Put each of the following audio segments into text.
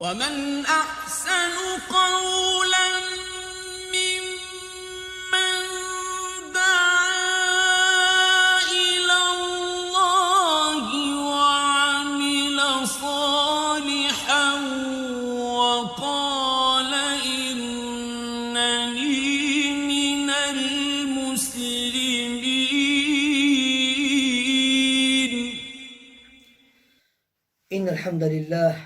ومن أحسن قولا ممن دعا إلى الله وعمل صالحا وقال إنني من المسلمين. إن الحمد لله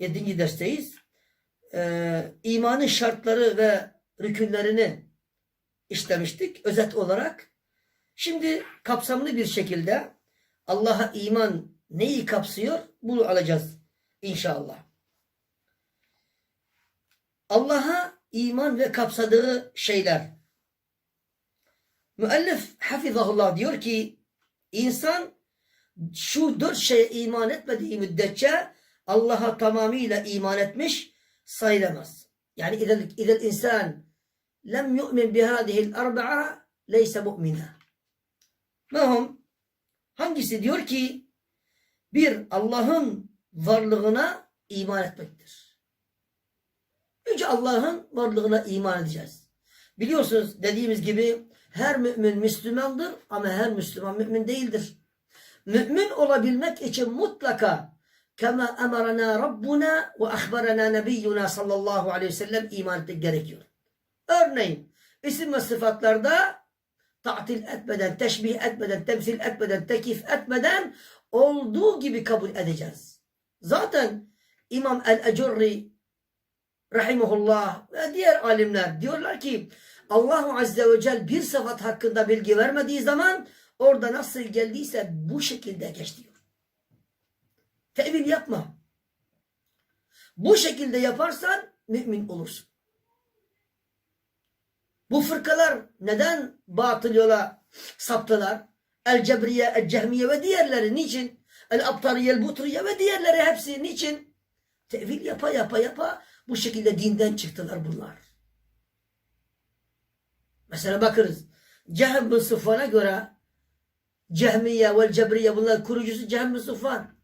7. dersteyiz. Ee, imanın şartları ve rükünlerini işlemiştik özet olarak. Şimdi kapsamlı bir şekilde Allah'a iman neyi kapsıyor bunu alacağız inşallah. Allah'a iman ve kapsadığı şeyler. Müellif hafizahullah diyor ki insan şu dört şeye iman etmediği müddetçe Allah'a tamamıyla iman etmiş sayılamaz. Yani idel, idel insan lem yu'min bihadihil arba'a leyse mu'mina. Mahum hangisi diyor ki bir Allah'ın varlığına iman etmektir. Önce Allah'ın varlığına iman edeceğiz. Biliyorsunuz dediğimiz gibi her mümin Müslümandır ama her Müslüman mümin değildir. Mümin olabilmek için mutlaka kema emarana Rabbuna ve ahbarana nebiyyuna sallallahu aleyhi ve sellem iman etmek gerekiyor. Örneğin isim ve sıfatlarda tatil etmeden, teşbih etmeden, temsil etmeden, tekif etmeden olduğu gibi kabul edeceğiz. Zaten İmam el-Ecurri rahimahullah ve diğer alimler diyorlar ki Allahu Azze ve Celle bir sıfat hakkında bilgi vermediği zaman orada nasıl geldiyse bu şekilde geç diyor. Tevil yapma. Bu şekilde yaparsan mümin olursun. Bu fırkalar neden batıl yola saptılar? El Cebriye, El Cehmiye ve diğerleri niçin? El Abtariye, El Butriye ve diğerleri hepsi niçin? Tevil yapa yapa yapa bu şekilde dinden çıktılar bunlar. Mesela bakırız. Cehm bin Sıfvan'a göre Cehmiye ve Cebriye bunlar kurucusu Cehm bin Sıfvan.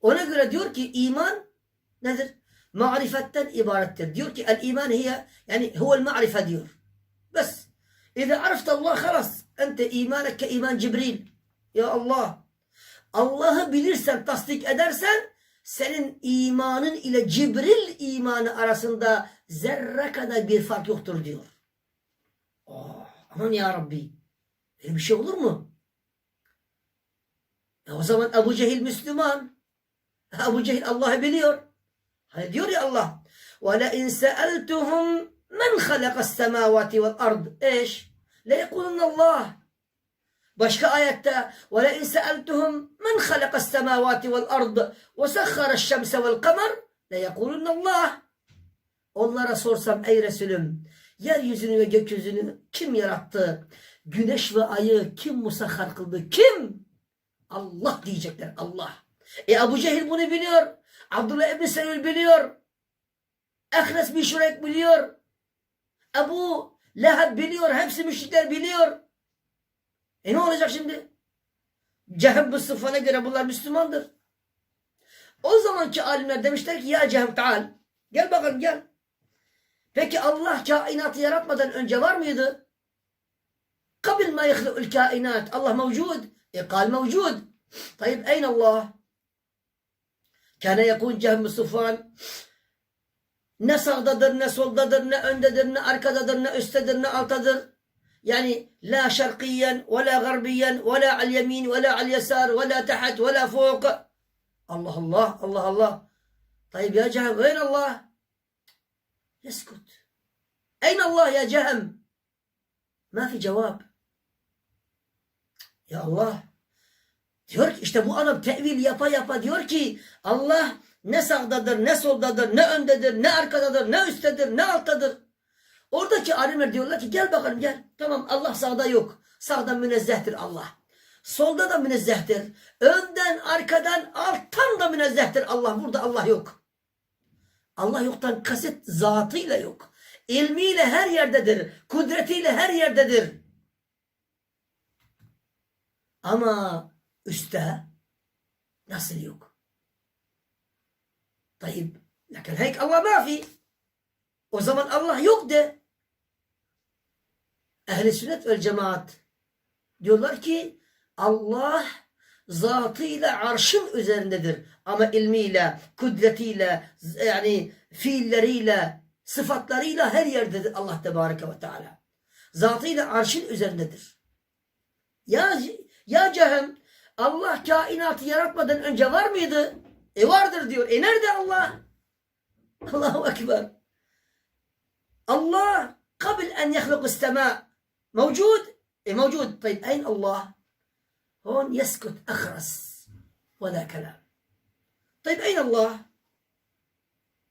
Ona göre diyor ki iman nedir? Marifetten ibarettir. Diyor ki el iman hiye yani huvel ma'rife diyor. Bes. İza arifte Allah halas. Ente imanek ke iman Cibril. Ya Allah. Allah'ı bilirsen, tasdik edersen senin imanın ile Cibril imanı arasında zerre kadar bir fark yoktur diyor. Oh, aman ya Rabbi. Böyle bir şey olur mu? E o zaman Ebu Cehil Müslüman. Ebu Cehil Allah'ı biliyor. Hani diyor ya Allah. وَلَاِنْ سَأَلْتُهُمْ مَنْ خَلَقَ السَّمَاوَاتِ وَالْأَرْضِ ايش لَيَقُولُنَّ اللّٰهِ Başka ayette وَلَاِنْ سَأَلْتُهُمْ مَنْ خَلَقَ السَّمَاوَاتِ وَالْأَرْضِ وَسَخَّرَ الشَّمْسَ وَالْقَمَرِ لَيَقُولُنَّ اللّٰهِ Onlara sorsam ey Resulüm yeryüzünü ve gökyüzünü kim yarattı? Güneş ve ayı kim musahhar kıldı? Kim? Allah diyecekler Allah. E Abu Cehil bunu biliyor. Abdullah İbni Selül biliyor. Ehres bin biliyor. Ebu Leheb biliyor. Hepsi müşrikler biliyor. E ne olacak şimdi? Cehem bu sıfana göre bunlar Müslümandır. O zamanki alimler demişler ki ya Cehem Teal gel bakalım gel. Peki Allah kainatı yaratmadan önce var mıydı? Kabil ma yıhlı'ül kainat. Allah mevcud. E kal mevcud. Tayyip eyne Allah? كان يكون جهم صفوان ne sağdadır, ne soldadır, ne öndedir, ne arkadadır, ne üsttedir, ne alttadır. Yani la şarkiyen, ve la garbiyen, ve la al yemin, ve la al yasar, ve la tahat, ve la fuk. Allah Allah, Allah Allah. طيب يا جهم وين الله؟ يسكت. أين الله يا جهم؟ ما في جواب. Ya Allah Diyor ki işte bu adam tevil yapa yapa diyor ki Allah ne sağdadır, ne soldadır, ne öndedir, ne arkadadır, ne üsttedir, ne alttadır. Oradaki alimler diyorlar ki gel bakalım gel. Tamam Allah sağda yok. Sağda münezzehtir Allah. Solda da münezzehtir. Önden, arkadan, alttan da münezzehtir Allah. Burada Allah yok. Allah yoktan kasıt zatıyla yok. İlmiyle her yerdedir. Kudretiyle her yerdedir. Ama üstte nasıl yok? Tayyip. Lakin heyk Allah mafi. O zaman Allah yok de. Ehli sünnet vel cemaat diyorlar ki Allah zatıyla arşın üzerindedir. Ama ilmiyle, kudretiyle, yani fiilleriyle, sıfatlarıyla her yerdedir Allah Tebareke ve Teala. Zatıyla arşın üzerindedir. Ya, ya Cehem Allah kainatı yaratmadan önce var mıydı? E vardır diyor. E nerede Allah? Allahu Ekber. الله قبل أن يخلق السماء موجود إيه موجود طيب أين الله هون يسكت أخرس ولا كلام طيب أين الله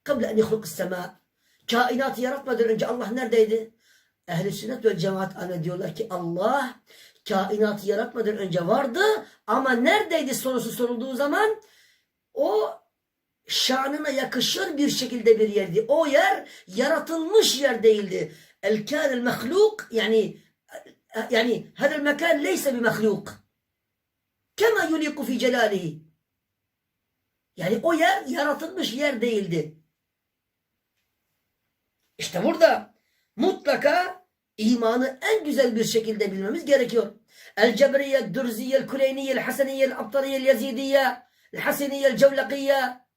قبل أن يخلق السماء kainatı yaratmadan önce Allah neredeydi? Ehli sünnet ve cemaat ana diyorlar ki Allah kainatı yaratmadan önce vardı ama neredeydi sorusu sorulduğu zaman o şanına yakışır bir şekilde bir yerdi. O yer yaratılmış yer değildi. El kânel mehluk yani yani hadel mekan leyse bir mehluk. Kema yuliku fi celalihi. Yani o yer yaratılmış yer değildi. İşte burada mutlaka imanı en güzel bir şekilde bilmemiz gerekiyor. El Cebriye, el Dürziye, el Kuleyniye, el Haseniye, el Abtariye, Yezidiye, el Cevlekiye,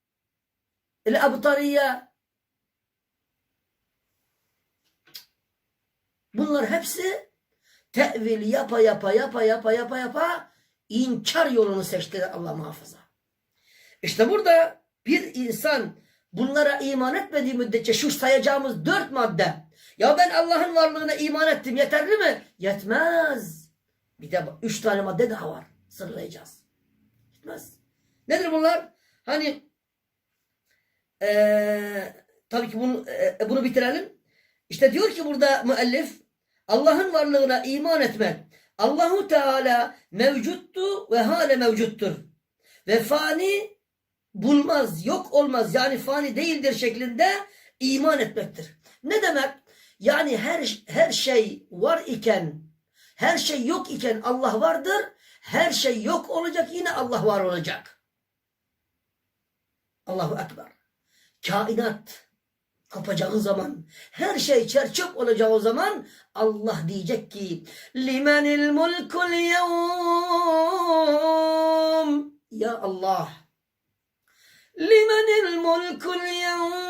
el-Abtariye bunlar hepsi tevil yapa yapa yapa yapa yapa yapa inkar yolunu seçtiler Allah muhafaza. İşte burada bir insan bunlara iman etmediği müddetçe şu sayacağımız dört madde ya ben Allah'ın varlığına iman ettim yeterli mi? Yetmez. Bir de üç tane madde daha var. Sırlayacağız. Yetmez. Nedir bunlar? Hani ee, tabii ki bunu, e, bunu bitirelim. İşte diyor ki burada müellif Allah'ın varlığına iman etmek. Allahu Teala mevcuttu ve hale mevcuttur. Ve fani bulmaz, yok olmaz yani fani değildir şeklinde iman etmektir. Ne demek? Yani her her şey var iken, her şey yok iken Allah vardır. Her şey yok olacak yine Allah var olacak. Allahu Ekber kainat kopacağı zaman, her şey çerçöp olacağı zaman Allah diyecek ki limenil mulkul yevm ya Allah limenil mulkul yevm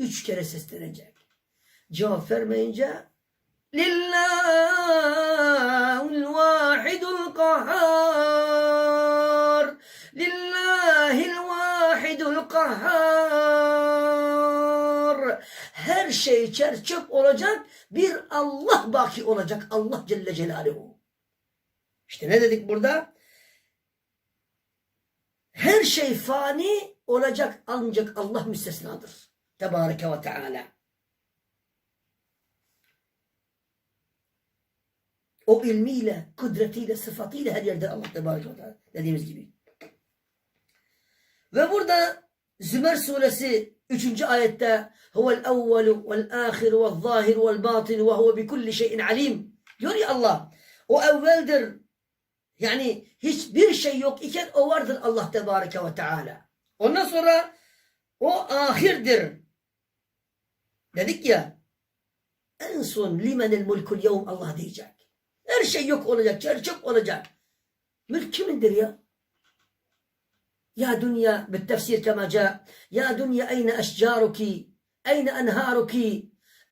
üç kere seslenecek. Cevap vermeyince lillahul vahidul kahhar. Lillahil vahidul kahhar. Her şey çerçöp olacak bir Allah baki olacak. Allah Celle Celaluhu. İşte ne dedik burada? Her şey fani olacak ancak Allah müstesnadır Tebareke ve Teala o ilmiyle, kudretiyle, sıfatıyla her yerde Allah Tebareke ve Teala dediğimiz gibi. Ve burada Zümer suresi 3. ayette huvel evvelu vel ahiru vel zahiru vel batinu ve huve bi kulli şeyin alim. Diyor ya Allah o evveldir. Yani hiçbir şey yok iken o vardır Allah Tebareke ve Teala. Ondan sonra o ahirdir. Dedik ya en son limenel mulkul yevm Allah diyecek. Her şey yok olacak, çerçöp olacak. Mülk kimindir ya? يا؟ دنيا بالتفسير كما جاء يا دنيا أين أشجارك؟ أين أنهارك؟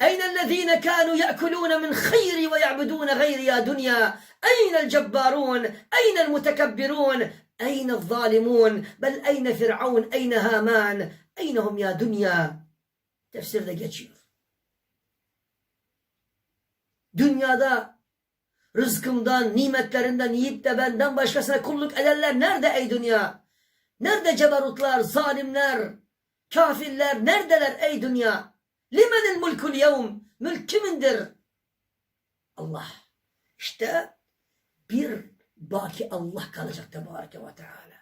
أين الذين كانوا يأكلون من خيري ويعبدون غيري يا دنيا؟ أين الجبارون؟ أين المتكبرون؟ أين الظالمون؟ بل أين فرعون؟ أين هامان؟ أين هم يا دنيا؟ Tefsirde geçiyor. Dünyada rızkımdan, nimetlerinden yiyip de benden başkasına kulluk edenler nerede ey dünya? Nerede cebarutlar, zalimler, kafirler neredeler ey dünya? Limenil mulkul yevm? Mülk kimindir? Allah. İşte bir baki Allah kalacak Tebareke ve Teala.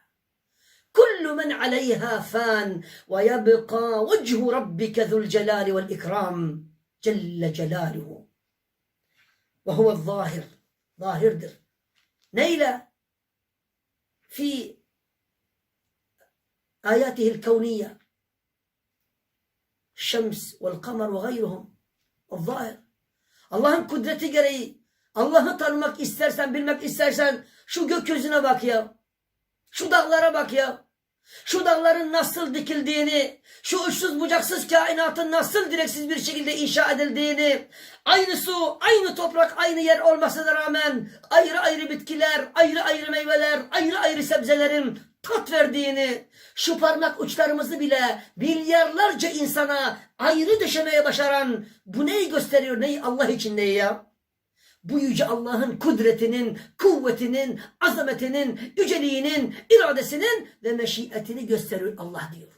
كل من عليها فان ويبقى وجه ربك ذو الجلال والإكرام جل جلاله وهو الظاهر ظاهر در نيلة في آياته الكونية الشمس والقمر وغيرهم الظاهر اللهم قدرتي قري الله تنمك istersen, بالمك istersen شو gökyüzüne bak ya. Şu dağlara bak ya. Şu dağların nasıl dikildiğini, şu uçsuz bucaksız kainatın nasıl direksiz bir şekilde inşa edildiğini, aynı su, aynı toprak, aynı yer olmasına rağmen ayrı ayrı bitkiler, ayrı ayrı meyveler, ayrı ayrı sebzelerin tat verdiğini, şu parmak uçlarımızı bile milyarlarca insana ayrı döşemeye başaran bu neyi gösteriyor? Neyi Allah için neyi ya? Bu yüce Allah'ın kudretinin, kuvvetinin, azametinin, yüceliğinin, iradesinin ve meşiyetini gösteriyor Allah diyor.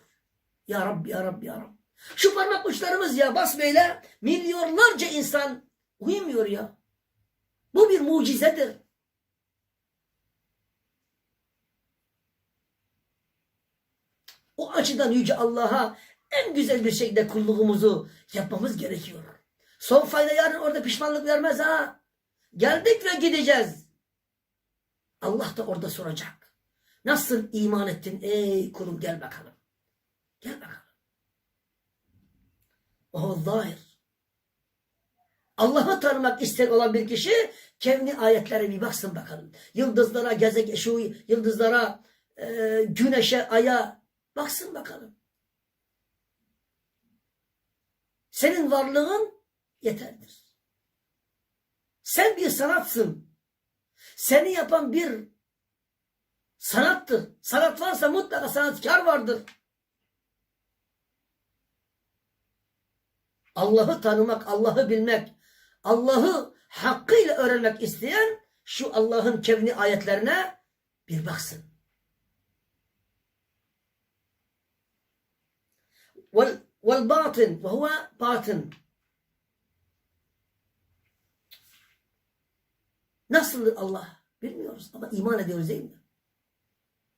Ya Rabbi, Ya Rabbi, Ya Rabbi. Şu parmak uçlarımız ya basmayla milyonlarca insan uyumuyor ya. Bu bir mucizedir. O açıdan Yüce Allah'a en güzel bir şekilde kulluğumuzu yapmamız gerekiyor. Son fayda yarın orada pişmanlık vermez ha. Geldik ve gideceğiz. Allah da orada soracak. Nasıl iman ettin ey kulum gel bakalım. Gel bakalım. O zahir. Allah'ı tanımak isteyen olan bir kişi kevni ayetlere bir baksın bakalım. Yıldızlara, gezegen, şu yıldızlara, e, güneşe, aya baksın bakalım. Senin varlığın yeterdir. Sen bir sanatsın. Seni yapan bir sanattır. Sanat varsa mutlaka sanatkar vardır. Allah'ı tanımak, Allah'ı bilmek, Allah'ı hakkıyla öğrenmek isteyen şu Allah'ın kevni ayetlerine bir baksın. Vel, batın ve huve batın. Nasıldır Allah? Bilmiyoruz ama iman ediyoruz değil mi?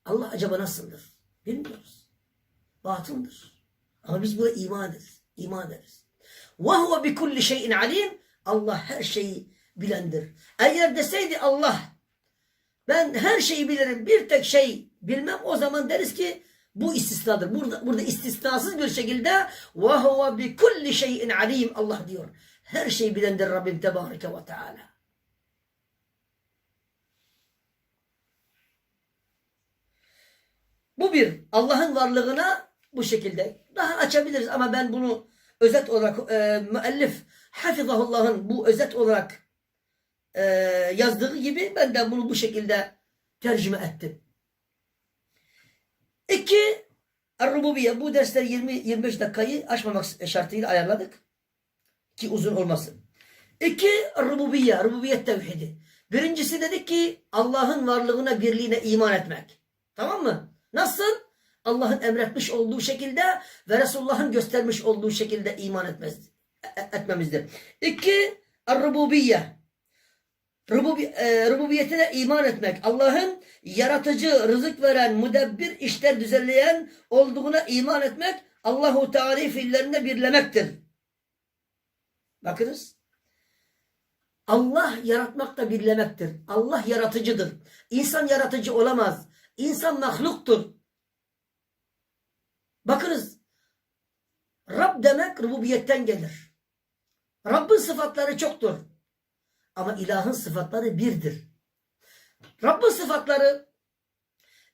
Allah acaba nasıldır? Bilmiyoruz. Batındır. Ama biz buna iman ederiz. İman ederiz. وَهُوَ بِكُلِّ şeyin alim. Allah her şeyi bilendir. Eğer deseydi Allah ben her şeyi bilirim bir tek şey bilmem o zaman deriz ki bu istisnadır. Burada, burada istisnasız bir şekilde وَهُوَ بِكُلِّ şeyin alim Allah diyor. Her şeyi bilendir Rabbim Tebareke ve Teala. Bu bir. Allah'ın varlığına bu şekilde. Daha açabiliriz ama ben bunu özet olarak e, müellif Hafizahullah'ın bu özet olarak e, yazdığı gibi ben de bunu bu şekilde tercüme ettim. İki, Er-Rububiye. Bu dersleri 20-25 dakikayı aşmamak şartıyla ayarladık. Ki uzun olmasın. İki, Er-Rububiye. Rububiyet tevhidi. Birincisi dedik ki Allah'ın varlığına, birliğine iman etmek. Tamam mı? Nasıl? Allah'ın emretmiş olduğu şekilde ve Resulullah'ın göstermiş olduğu şekilde iman etmez, e- etmemizdir. İki, Er-Rububiye. Rububi, e, rububiyetine iman etmek. Allah'ın yaratıcı, rızık veren, müdebbir, işler düzenleyen olduğuna iman etmek Allahu Teala fiillerinde birlemektir. Bakınız. Allah yaratmakta birlemektir. Allah yaratıcıdır. İnsan yaratıcı olamaz. İnsan mahluktur. Bakınız. Rab demek rububiyetten gelir. Rabbin sıfatları çoktur. Ama ilahın sıfatları birdir. Rabbin sıfatları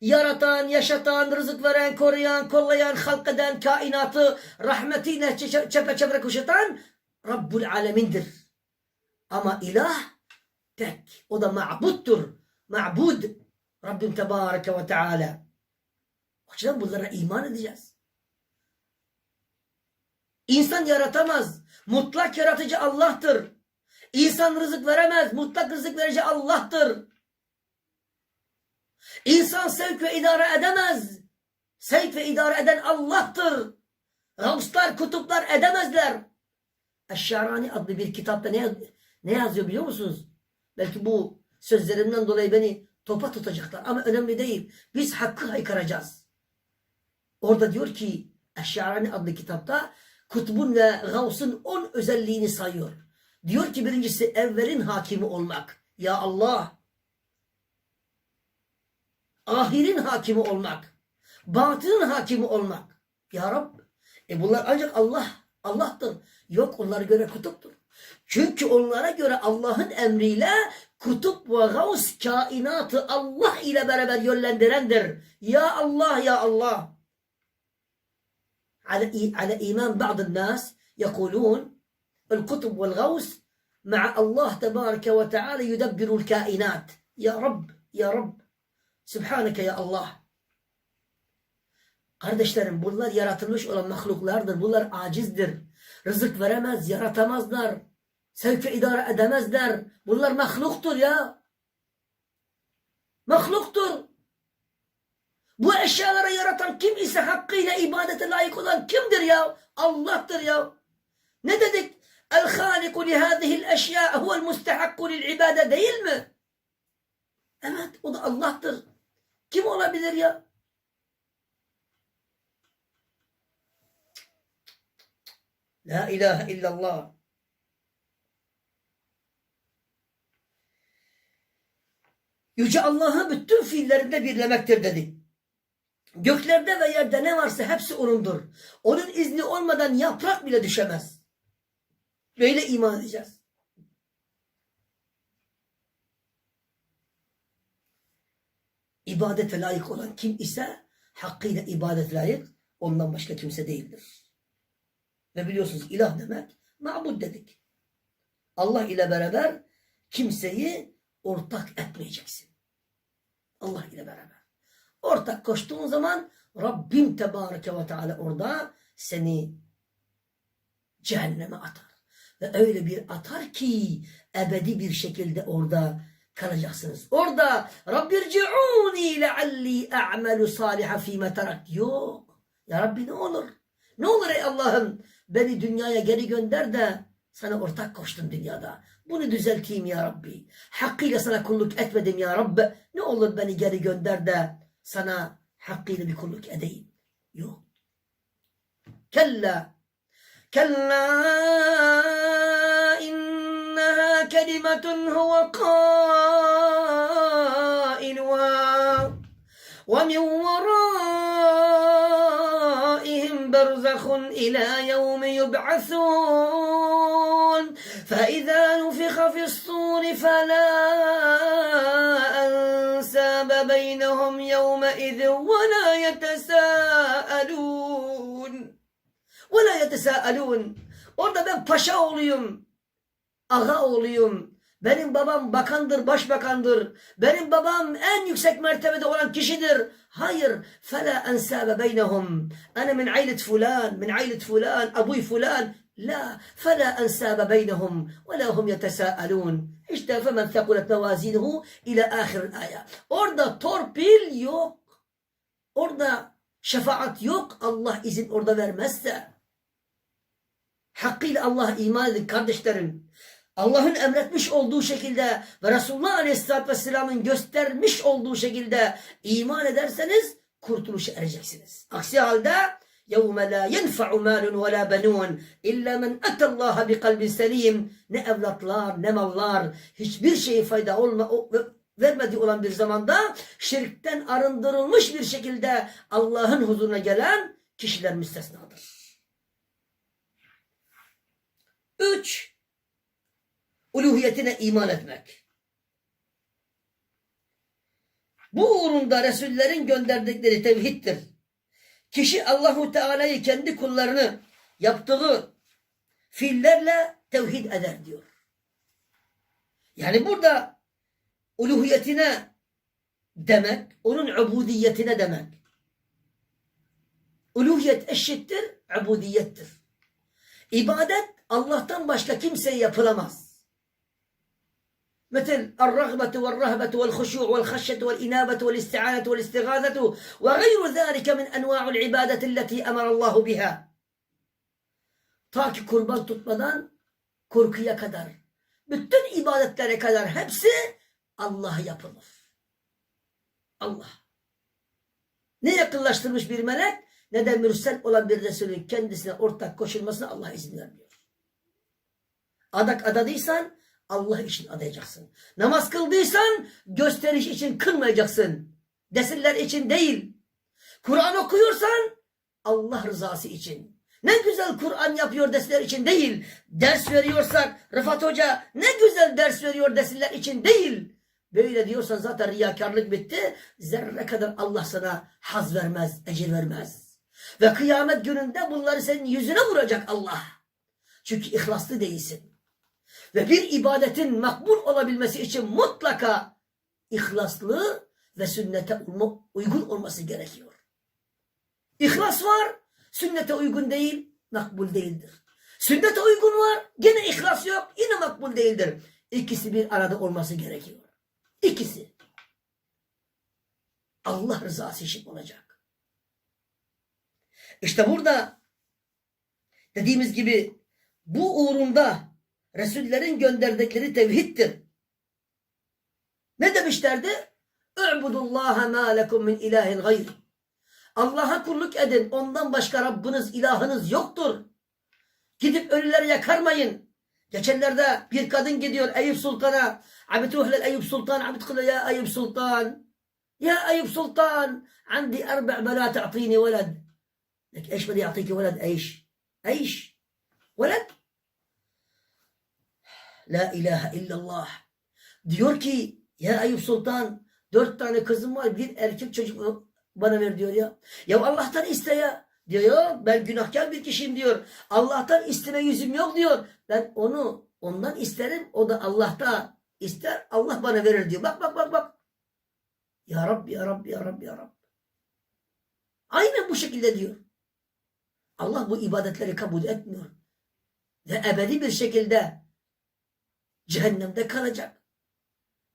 yaratan, yaşatan, rızık veren, koruyan, kollayan, halk eden, kainatı rahmetiyle çepeçevre kuşatan Rabbul Alemin'dir. Ama ilah tek. O da ma'buttur. Ma'bud. Rabbim Tebareke ve Teala. O yüzden bunlara iman edeceğiz. İnsan yaratamaz. Mutlak yaratıcı Allah'tır. İnsan rızık veremez. Mutlak rızık verici Allah'tır. İnsan sevk ve idare edemez. Sevk ve idare eden Allah'tır. Gavslar, kutuplar edemezler. Eşşarani adlı bir kitapta ne, ne yazıyor biliyor musunuz? Belki bu sözlerimden dolayı beni topa tutacaklar ama önemli değil. Biz hakkı haykıracağız. Orada diyor ki Eşşarani adlı kitapta kutbun ve gavsın on özelliğini sayıyor. Diyor ki birincisi evvelin hakimi olmak. Ya Allah. Ahirin hakimi olmak. Batının hakimi olmak. Ya Rab. E bunlar ancak Allah. Allah'tır. Yok onlara göre kutuptur. Çünkü onlara göre Allah'ın emriyle kutup ve gavs kainatı Allah ile beraber yönlendirendir. Ya Allah ya Allah. على على إيمان بعض الناس يقولون القطب والغوث مع الله تبارك وتعالى يدبر الكائنات يا رب يا رب سبحانك يا Allah Kardeşlerim bunlar yaratılmış olan mahluklardır. Bunlar acizdir. Rızık veremez, yaratamazlar. Sevki idare edemezler. Bunlar mahluktur ya. Mahluktur. Bu eşyaları yaratan kim ise hakkıyla ibadete layık olan kimdir ya? Allah'tır ya. Ne dedik? El-Haliku li hâzihil eşyâ huvel mustahakku lil ibade değil mi? Evet o da Allah'tır. Kim olabilir ya? La ilahe illallah. Yüce Allah'ı bütün fiillerinde birlemektir dedi. Göklerde ve yerde ne varsa hepsi O'nundur. Onun izni olmadan yaprak bile düşemez. Böyle iman edeceğiz. İbadete layık olan kim ise hakkıyla ibadet layık ondan başka kimse değildir. Ve biliyorsunuz ilah demek mabud dedik. Allah ile beraber kimseyi ortak etmeyeceksin. Allah ile beraber. Ortak koştuğun zaman Rabbim Tebareke ve Teala orada seni cehenneme atar. Ve öyle bir atar ki ebedi bir şekilde orada kalacaksınız. Orada Rabbirci'uni lealli a'melu saliha fîme terak. Yok. Ya Rabbi ne olur? Ne olur ey Allah'ım beni dünyaya geri gönder de sana ortak koştum dünyada. Bunu düzelteyim ya Rabbi. Hakkıyla sana kulluk etmedim ya Rabbi. Ne olur beni geri gönder de sana hakkıyla bir kulluk edeyim. Yok. Kella. Kella inneha kelimetun huve kailuha ve min برزخ إلى يوم يبعثون فإذا نفخ في الصور فلا أنساب بينهم يومئذ ولا يتساءلون ولا يتساءلون Orada ben paşa oğluyum, ağa oğluyum. Benim babam bakandır, başbakandır. Benim babam en yüksek mertebede olan kişidir. Hayır. فَلَا أَنْسَابَ بَيْنَهُمْ أَنَا مِنْ عَيْلَةِ فُلَانٍ مِنْ عَيْلَةِ فُلَانٍ أَبُوي فُلَانٍ لا فلا أنساب بينهم ولا هم يتساءلون İşte فمن ثقلت موازينه إلى آخر الآية Orada torpil yok. Orada şefaat yok. Allah izin orada vermezse. Hakkıyla Allah'a iman edin kardeşlerim. Allah'ın emretmiş olduğu şekilde ve Resulullah Aleyhisselatü Vesselam'ın göstermiş olduğu şekilde iman ederseniz kurtuluşa ereceksiniz. Aksi halde يَوْمَ لَا يَنْفَعُ مَالٌ وَلَا بَنُونَ اِلَّا مَنْ اَتَى اللّٰهَ بِقَلْبٍ سَلِيمٍ Ne evlatlar ne mallar hiçbir şeyi fayda olma, o- ve- vermediği olan bir zamanda şirkten arındırılmış bir şekilde Allah'ın huzuruna gelen kişiler müstesnadır. Uluhiyetine iman etmek. Bu uğrunda Resullerin gönderdikleri tevhiddir. Kişi Allahu Teala'yı kendi kullarını yaptığı fiillerle tevhid eder diyor. Yani burada uluhiyetine demek, onun ubudiyetine demek. Uluhiyet eşittir, ubudiyettir. İbadet Allah'tan başka kimseye yapılamaz. مثل الرغبة والرهبة والخشوع والخشية والإنابة والاستعانة والاستغاثة وغير ذلك من أنواع العبادة التي أمر الله بها Ta ki kurban tutmadan korkuya kadar, bütün ibadetlere kadar hepsi Allah'a yapılır. Allah. Ne yakınlaştırmış bir melek ne de mürsel olan bir Resulün kendisine ortak koşulmasına Allah izin vermiyor. Adak adadıysan Allah için adayacaksın. Namaz kıldıysan gösteriş için kılmayacaksın. Desinler için değil. Kur'an okuyorsan Allah rızası için. Ne güzel Kur'an yapıyor desinler için değil. Ders veriyorsak Rıfat Hoca ne güzel ders veriyor desinler için değil. Böyle diyorsan zaten riyakarlık bitti. Zerre kadar Allah sana haz vermez, ecir vermez. Ve kıyamet gününde bunları senin yüzüne vuracak Allah. Çünkü ihlaslı değilsin. Ve bir ibadetin makbul olabilmesi için mutlaka ihlaslı ve sünnete uygun olması gerekiyor. İhlas var, sünnete uygun değil, makbul değildir. Sünnete uygun var, gene ihlas yok, yine makbul değildir. İkisi bir arada olması gerekiyor. İkisi. Allah rızası için olacak. İşte burada dediğimiz gibi bu uğrunda Resullerin gönderdikleri tevhiddir. Ne demişlerdi? Ü'budullaha ma lekum min ilahin gayr. Allah'a kulluk edin. Ondan başka Rabbiniz, ilahınız yoktur. Gidip ölüleri yakarmayın. Geçenlerde bir kadın gidiyor Eyüp Sultan'a. Abituhlel Eyüp Sultan, abitkılı ya Eyüp Sultan. Ya Eyüp Sultan, andi erbe' ve la te'tini veled. Eş ve la te'tiki veled, eş. Eş. Veled. La ilahe illallah. Diyor ki ya Eyüp Sultan dört tane kızım var bir erkek çocuk bana ver diyor ya. Ya Allah'tan iste ya. Diyor ya ben günahkar bir kişiyim diyor. Allah'tan isteme yüzüm yok diyor. Ben onu ondan isterim o da Allah'ta ister Allah bana verir diyor. Bak bak bak bak. Ya Rabbi ya Rabbi ya Rabbi ya Rabbi. Aynen bu şekilde diyor. Allah bu ibadetleri kabul etmiyor. Ve ebedi bir şekilde cehennemde kalacak.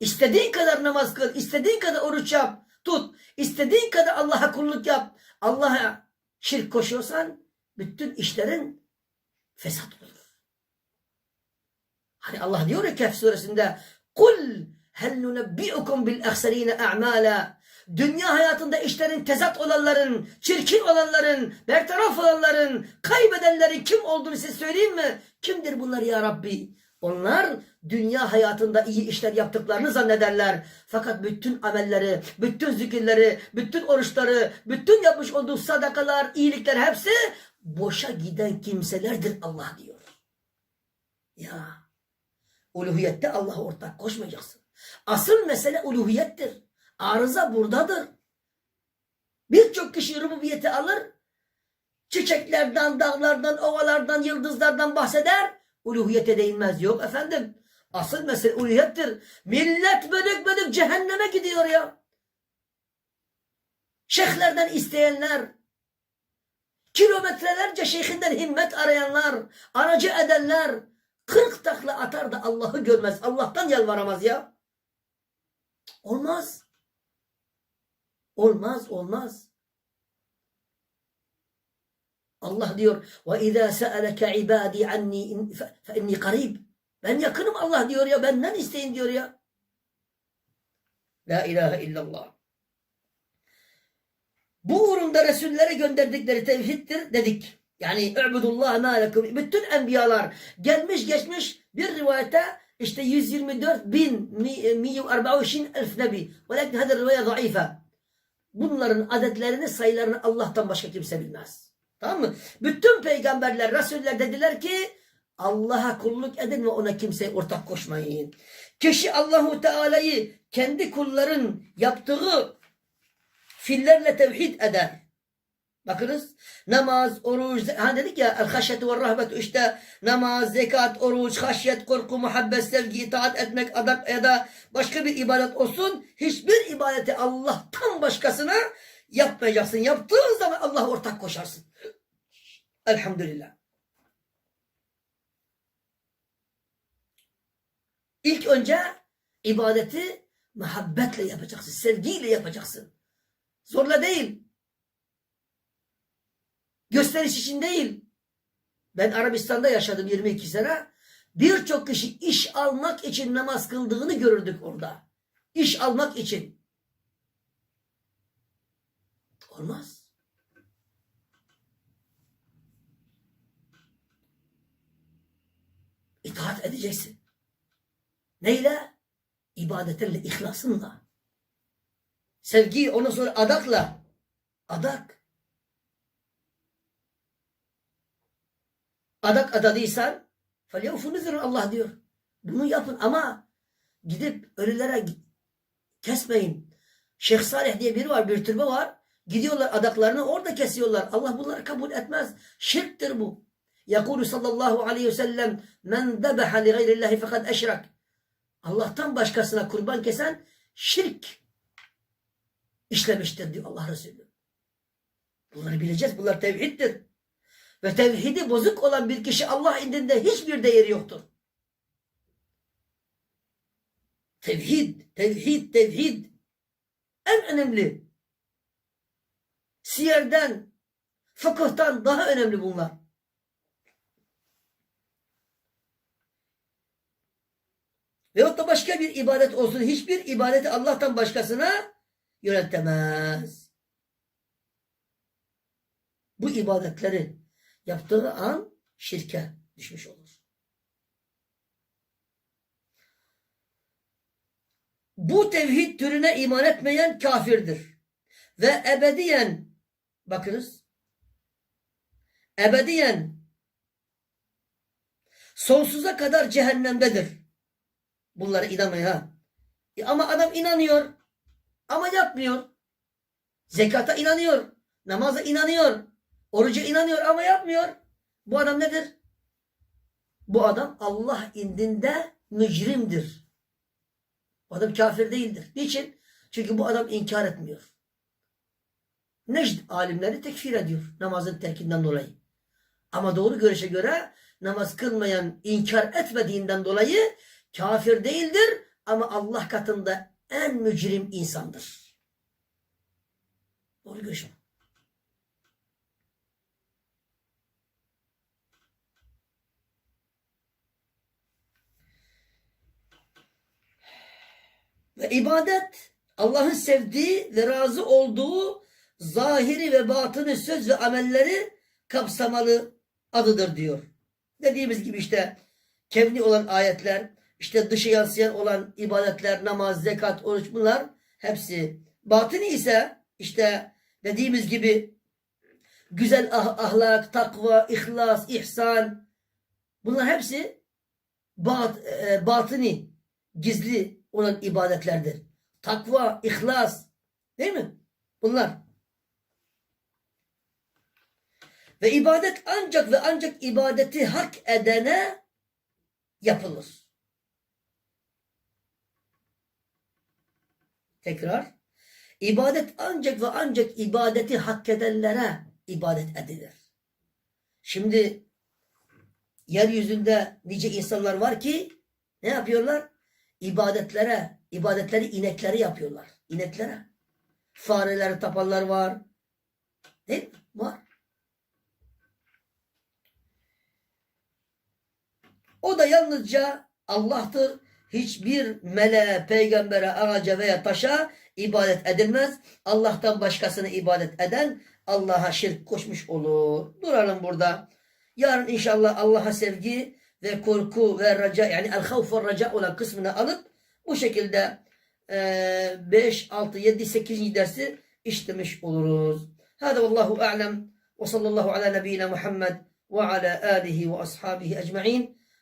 İstediğin kadar namaz kıl, istediğin kadar oruç yap, tut, istediğin kadar Allah'a kulluk yap. Allah'a şirk koşuyorsan bütün işlerin fesat olur. Hani Allah diyor ya Kehf suresinde Kul hel nunebbi'ukum bil ehserine a'mala Dünya hayatında işlerin tezat olanların, çirkin olanların, bertaraf olanların, kaybedenlerin kim olduğunu size söyleyeyim mi? Kimdir bunlar ya Rabbi? Onlar dünya hayatında iyi işler yaptıklarını zannederler. Fakat bütün amelleri, bütün zikirleri, bütün oruçları, bütün yapmış olduğu sadakalar, iyilikler hepsi boşa giden kimselerdir Allah diyor. Ya uluhiyette Allah'a ortak koşmayacaksın. Asıl mesele uluhiyettir. Arıza buradadır. Birçok kişi rububiyeti alır, çiçeklerden, dağlardan, ovalardan, yıldızlardan bahseder, uluhiyete değinmez. Yok efendim. Asıl mesele uluhiyettir. Millet bölük bölük cehenneme gidiyor ya. Şeyhlerden isteyenler, kilometrelerce şeyhinden himmet arayanlar, aracı edenler, kırk takla atar da Allah'ı görmez. Allah'tan yalvaramaz ya. Olmaz. Olmaz, olmaz. Allah diyor ve izâ se'eleke ibâdî anni fe inni karib. Ben yakınım Allah diyor ya benden isteyin diyor ya. La ilahe illallah. Bu uğrunda Resullere gönderdikleri tevhiddir dedik. Yani übudullah ma lekum. Bütün enbiyalar gelmiş geçmiş bir rivayete işte 124 bin 124 elf nebi. Velakin hadi rivayet zayıfe. Bunların adetlerini sayılarını Allah'tan başka kimse bilmez. Tamam mı? Bütün peygamberler, rasuller dediler ki Allah'a kulluk edin ve ona kimseye ortak koşmayın. Kişi Allahu Teala'yı kendi kulların yaptığı fiillerle tevhid eder. Bakınız namaz, oruç, hani dedik ya el haşyetu ve rahmetu işte namaz, zekat, oruç, haşyet, korku, muhabbet, sevgi, itaat etmek, adak ya da başka bir ibadet olsun. Hiçbir ibadeti Allah'tan başkasına yapmayacaksın. Yaptığın zaman Allah'a ortak koşarsın. Elhamdülillah. İlk önce ibadeti muhabbetle yapacaksın. Sevgiyle yapacaksın. Zorla değil. Gösteriş için değil. Ben Arabistan'da yaşadım 22 sene. Birçok kişi iş almak için namaz kıldığını görürdük orada. İş almak için. Olmaz. İtaat edeceksin. Neyle? İbadetinle, ihlasınla. Sevgi, ondan sonra adakla. Adak. Adak adadıysan فَلْيَوْفُ نُذُرُ Allah diyor. Bunu yapın ama gidip ölülere gi- kesmeyin. Şeyh Salih diye biri var, bir türbe var. Gidiyorlar adaklarını orada kesiyorlar. Allah bunları kabul etmez. Şirktir bu. Yakulu sallallahu aleyhi ve sellem men debeha li gayrillahi fekad eşrak. Allah'tan başkasına kurban kesen şirk işlemiştir diyor Allah Resulü. Bunları bileceğiz. Bunlar tevhiddir. Ve tevhidi bozuk olan bir kişi Allah indinde hiçbir değeri yoktur. Tevhid, tevhid, tevhid. En önemli. Siyerden, fıkıhtan daha önemli bunlar. Veyahut da başka bir ibadet olsun. Hiçbir ibadeti Allah'tan başkasına yöneltemez. Bu ibadetleri yaptığı an şirke düşmüş olur. Bu tevhid türüne iman etmeyen kafirdir. Ve ebediyen bakınız ebediyen sonsuza kadar cehennemdedir. Bunlara inanmayın ha. E ama adam inanıyor ama yapmıyor. Zekata inanıyor. Namaza inanıyor. Oruca inanıyor ama yapmıyor. Bu adam nedir? Bu adam Allah indinde mücrimdir. Bu adam kafir değildir. Niçin? Çünkü bu adam inkar etmiyor. Necd alimleri tekfir ediyor namazın terkinden dolayı. Ama doğru görüşe göre namaz kılmayan inkar etmediğinden dolayı kafir değildir ama Allah katında en mücrim insandır. Doğru görüş. Ve ibadet Allah'ın sevdiği ve razı olduğu zahiri ve batını söz ve amelleri kapsamalı adıdır diyor. Dediğimiz gibi işte kevni olan ayetler, işte dışı yansıyan olan ibadetler, namaz, zekat, oruç bunlar hepsi. Batını ise işte dediğimiz gibi güzel ah- ahlak, takva, ihlas, ihsan bunlar hepsi bat, e, batını, gizli olan ibadetlerdir. Takva, ihlas değil mi? Bunlar. Ve ibadet ancak ve ancak ibadeti hak edene yapılır. Tekrar. İbadet ancak ve ancak ibadeti hak edenlere ibadet edilir. Şimdi yeryüzünde nice insanlar var ki ne yapıyorlar? İbadetlere, ibadetleri ineklere yapıyorlar. İneklere. Fareleri tapanlar var. Değil mi? Var. O da yalnızca Allah'tır. Hiçbir meleğe, peygambere, ağaca veya taşa ibadet edilmez. Allah'tan başkasını ibadet eden Allah'a şirk koşmuş olur. Duralım burada. Yarın inşallah Allah'a sevgi ve korku ve raca yani el havf ve raca olan kısmını alıp bu şekilde 5, 6, 7, 8. dersi işlemiş oluruz. Hada vallahu a'lem ve sallallahu ala nebiyyina Muhammed ve ala alihi ve ashabihi ecma'in.